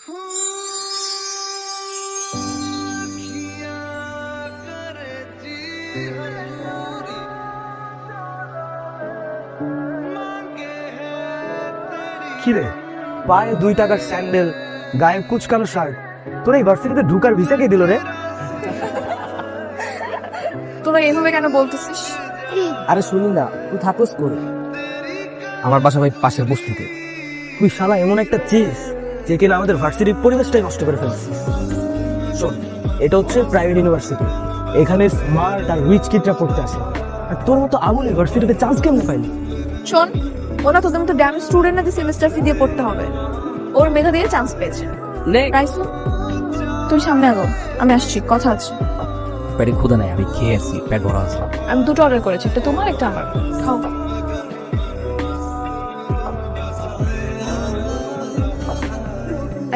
কিরে পায়ে দুই টাকার স্যান্ডেল গায়ে কুচকানো শার্ট। তোর এই ভার্সিটিতে ঢুকার ভিসা কে দিল রে? তোরা এভাবে কেন বলতেছিস? আরে শুনি না তুই থাকোস করে আমার বাসা ভাই পাশের বস্তিতে। তুই শালা এমন একটা চিজ যে কিনা আমাদের ভার্সিটির পরিবেশটাই নষ্ট করে ফেলছিস শোন এটা হচ্ছে প্রাইভেট ইউনিভার্সিটি এখানে স্মার্ট আর রিচ কিডরা পড়তে আসে। আর তোর মতো আমল ইউনিভার্সিটিতে চান্স কেমন পাইলি? শোন ওরা তোদের মতো ড্যাম স্টুডেন্ট না যে সেমিস্টার ফি দিয়ে পড়তে হবে। ওর মেধা দিয়ে চান্স পেয়েছে। রাইসু তুই সামনে আগো আমি আসছি কথা আছে। পেটে ক্ষুদা নাই আমি খেয়ে আসছি পেট ভরা আছে। আমি দুটো অর্ডার করেছি একটা তোমার একটা আমার। খাও খাও।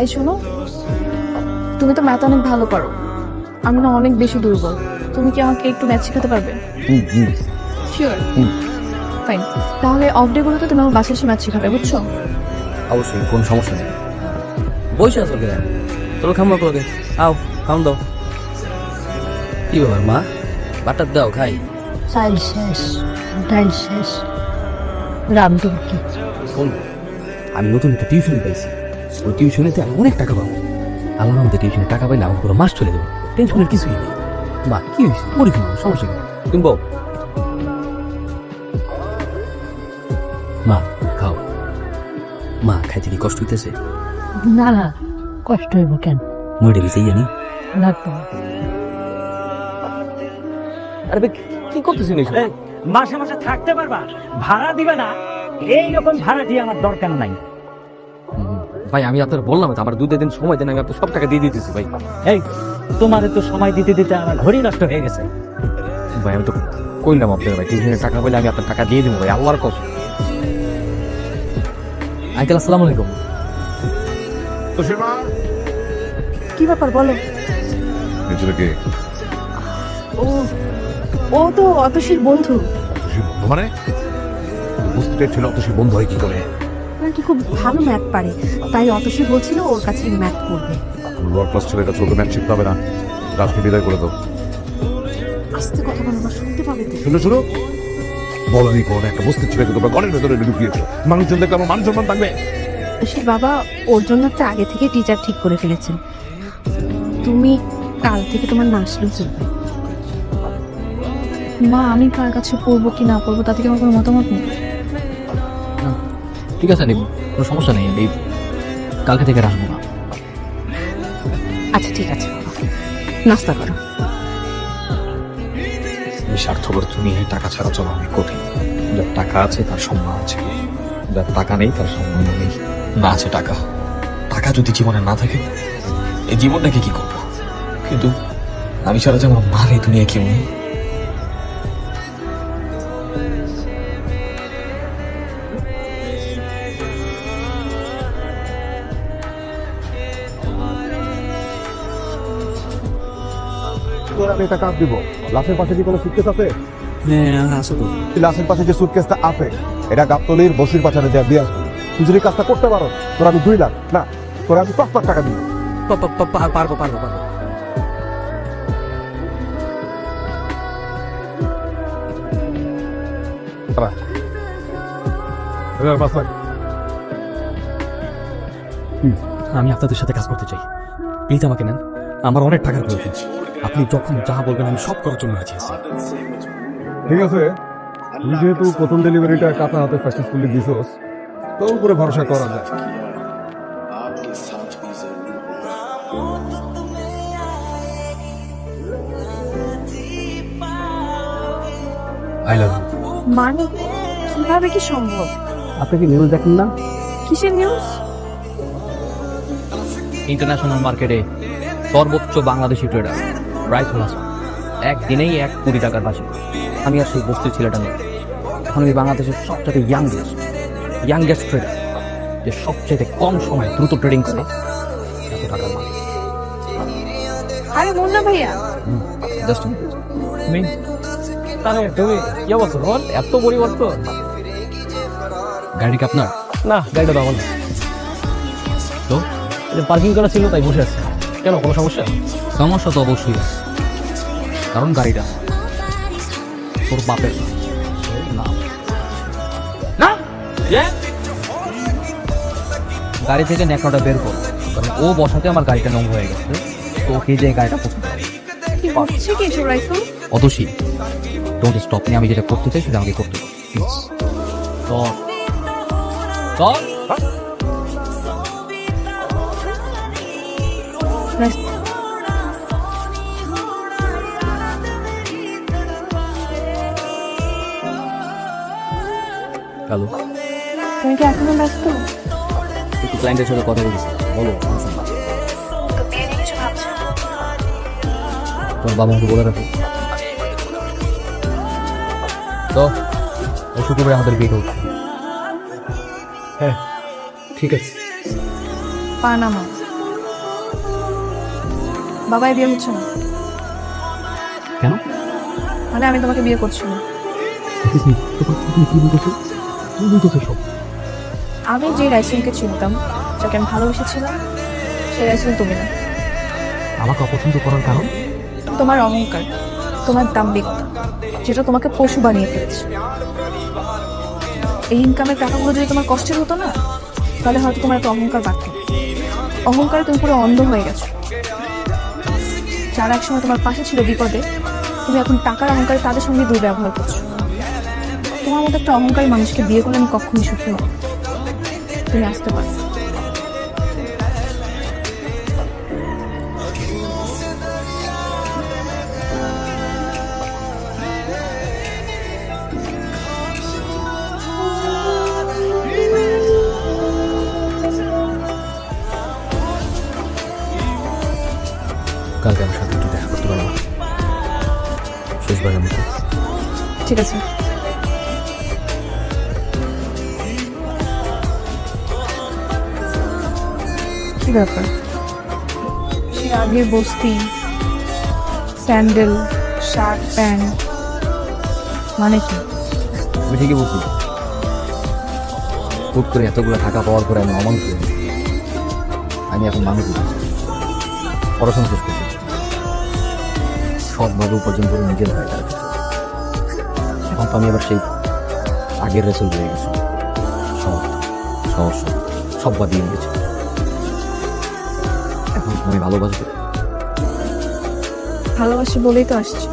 এই শোনো তুমি তো ম্যাথ অনেক ভালো পারো। আমি না অনেক বেশি দুর্বল। তুমি কি আমাকে একটু ম্যাথ শেখাতে পারবে? শিওর ফাইন তাহলে অফ ডে গুলোতে তুমি আমার বাসায় এসে ম্যাথ শেখাবে বুঝছ? অবশ্যই কোনো সমস্যা নেই। বসে আছো কেন? চলো খামা করে। আও খাম দাও। কি ব্যাপার মা? বাটার দাও খাই। চাইল শেষ ডাইল শেষ। রামদুর্কি শোন আমি নতুন একটা টিউশন পেয়েছি ওই টিউশনেতে আমি অনেক টাকা পাবো। আল্লাহ আমাদের টিউশনে টাকা পাইলে আমার পুরো মাস চলে যাবে। টেনশনের কিছুই নেই। মা কি হয়েছে? পরীক্ষা নেই, সমস্যা কি? তুমি বল। মা খাও। মা খাইতে কি কষ্ট হইতেছে? না না কষ্ট হইব কেন? মরে গেছে জানি? লাগবে না। আরে ভাই, কি করতেছেন এইসব মাসে মাসে থাকতে পারবা ভাড়া দিবে না। এইরকম ভাড়া দিয়ে আমার দরকার নাই। ভাই আমি আপনার বললাম তো আমার দুই দিন সময় দেন আমি আপনার সব টাকা দিয়ে দিতেছি ভাই। এই তোমার তো সময় দিতে দিতে আমার ঘড়ি নষ্ট হয়ে গেছে। ভাই আমি তো কইলাম আপনার ভাই টিউশনের টাকা বলে আমি আপনার টাকা দিয়ে দেবো ভাই আল্লাহর কস আঙ্কেল আসসালামু আলাইকুম। কি ব্যাপার বলো। ছেলেকে ও ও তো অতসীর বন্ধু। মানে? বুঝতে ছিল অত সে বন্ধু হয় কি করে? কি খুব ভালো ম্যাথ পারে? তাই অতসী বলছিল ওর কাছে ম্যাথ করবে। লোয়ার ক্লাস ছেলেটা চলবে ম্যাচ শিখতে হবে না। রাজকে বিদায় করে দাও। আস্তে কথা বলো না শুনতে পাবে তো। শুনে শুনো। বলনি কোন একটা বস্তির ছেলেকে তোমরা ঘরের ভেতরে ঢুকিয়েছো মানুষজন দেখলে আমার মান সম্মান থাকবে। অতসীর বাবা ওর জন্য একটা আগে থেকে টিচার ঠিক করে ফেলেছেন। তুমি কাল থেকে তোমার না আসলেও চলবে মা আমি কার কাছে পড়ব কি না পড়ব তাতে কি আমার কোনো মতামত নেই? ঠিক আছে নিব। কোনো সমস্যা নেই এই কালকে থেকে আসব না। আচ্ছা ঠিক আছে। নাস্তা করো। এই স্বার্থপর দুনিয়ায় টাকা ছাড়া চলা অনেক কঠিন। যার টাকা আছে তার সম্মান আছে। যার টাকা নেই তার সম্মান নেই। না আছে টাকা। টাকা যদি জীবনে না থাকে এই জীবনটাকে কি করব? কিন্তু আমি ছাড়া যে আমার মার এই দুনিয়ায় কেউ নেই। তোর আমি কাপ দিব। লাশের পাশে কি কোনো সুটকেস আছে? আসো তো। লাশের পাশে যে সুটকেসটা আছে এটা গাবতলির বসির পাচারে দেওয়া দিয়ে আসব। তুই যদি কাজটা করতে পারো তোর আমি দুই লাখ না তোর আমি পাঁচ লাখ টাকা দিব। পারব পারব পারব। আমি আপনাদের সাথে কাজ করতে চাই। প্লিজ আমাকে নেন। আমার অনেক টাকার প্রয়োজন আপনি যখন যা বলবেন আমি সব করার জন্য রাজি আছি। ঠিক আছে। তুই যেহেতু প্রথম ডেলিভারিটা কাতা হাতে সাকসেসফুলি দিছস তোর উপরে ভরসা করা যায়। আই লাভ মানে কীভাবে কি সম্ভব? আপনি কি নিউজ দেখেন না? কিসের নিউজ ইন্টারন্যাশনাল মার্কেটে সর্বোচ্চ বাংলাদেশি ট্রেডার প্রাইস হল একদিনেই এক কোটি টাকার বাসি আমি আর সেই বস্তির ছেলেটা নেই। এখন আমি বাংলাদেশের সবচেয়ে ইয়াংগেস্ট ইয়াংগেস্ট ট্রেডার যে সবচেয়ে কম সময় দ্রুত ট্রেডিং করে এত টাকার আরে মুন্না ভাইয়া। জাস্ট তুমি তাহলে তুমি কি অবস্থা? বল এত পরিবর্তন। গাড়ি কি আপনার? না গাড়িটা দাও না তো? পার্কিং করা ছিল তাই বসে আছে। কেন? কোনো সমস্যা? সমস্যা তো অবশ্যই আছে। কারণ গাড়িটা তোর বাপের। না। না? গাড়ি থেকে ন্যাকড়াটা বের কর। কারণ ও বসাতে আমার গাড়িটা নোংরা হয়ে গেছে। তো ওকে যে গাড়িটা পছন্দ করে। কি হচ্ছে কি এসব রাইফেল অতসী ডোন্ট স্টপ নিয়ে আমি যেটা করতে চাই সেটা আমাকে করতে প্লিজ চল হ্যালো তুমি কি এখনও ব্যস্ত? একটু ক্লায়েন্টের সাথে কথা বলেছি। বলো তোমার বাবা মাকে বলে রাখো। তো এই শুক্রবারে আমাদের বিয়ে হচ্ছে। হ্যাঁ ঠিক আছে। পানামা। বাবাই বিয়ে হচ্ছে না। কেন? মানে আমি তোমাকে বিয়ে করছি না। আমি যে রাইসুলকে চিনতাম যাকে আমি ভালোবেসেছিলাম সেই রাইসুল তুমি না। আমাকে অপছন্দ করার কারণ? তোমার অহংকার তোমার দাম্ভিকতা যেটা তোমাকে পশু বানিয়ে ফেলেছে এই ইনকামের টাকাগুলো যদি তোমার কষ্টের হতো না তাহলে হয়তো তোমার এত অহংকার বাড়ত। অহংকারে তুমি পুরো অন্ধ হয়ে গেছো। যারা একসময় তোমার পাশে ছিল বিপদে, তুমি এখন টাকার অহংকারে তাদের সঙ্গে দুর্ব্যবহার করছ। তোমার মতো একটা অহংকারী মানুষকে বিয়ে করলে আমি কখনোই সুখী হব তুমি আসতে পারো। কালকে আমার সাথে একটু দেখা করতে পারব শেষবারের মতো। ঠিক আছে। কি ব্যাপার? সে আগের বস্তি স্যান্ডেল শার্ট প্যান্ট মানে কি? তুমি ঠিকই বলছি। হুট করে এতগুলো টাকা পাওয়ার পরে আমি অমানুষ। আমি এখন মানুষ পড়াশোনা শেষ করছি সৎভাবে উপার্জন করে নিজের হয়ে দাঁড়াতে। এখন তো আমি আবার সেই আগের রেসল হয়ে গেছি। সব সহজ, সব বাদ দিয়ে গেছি। এখন আমি ভালোবাসবো? ভালোবাসি বলেই তো আসছি।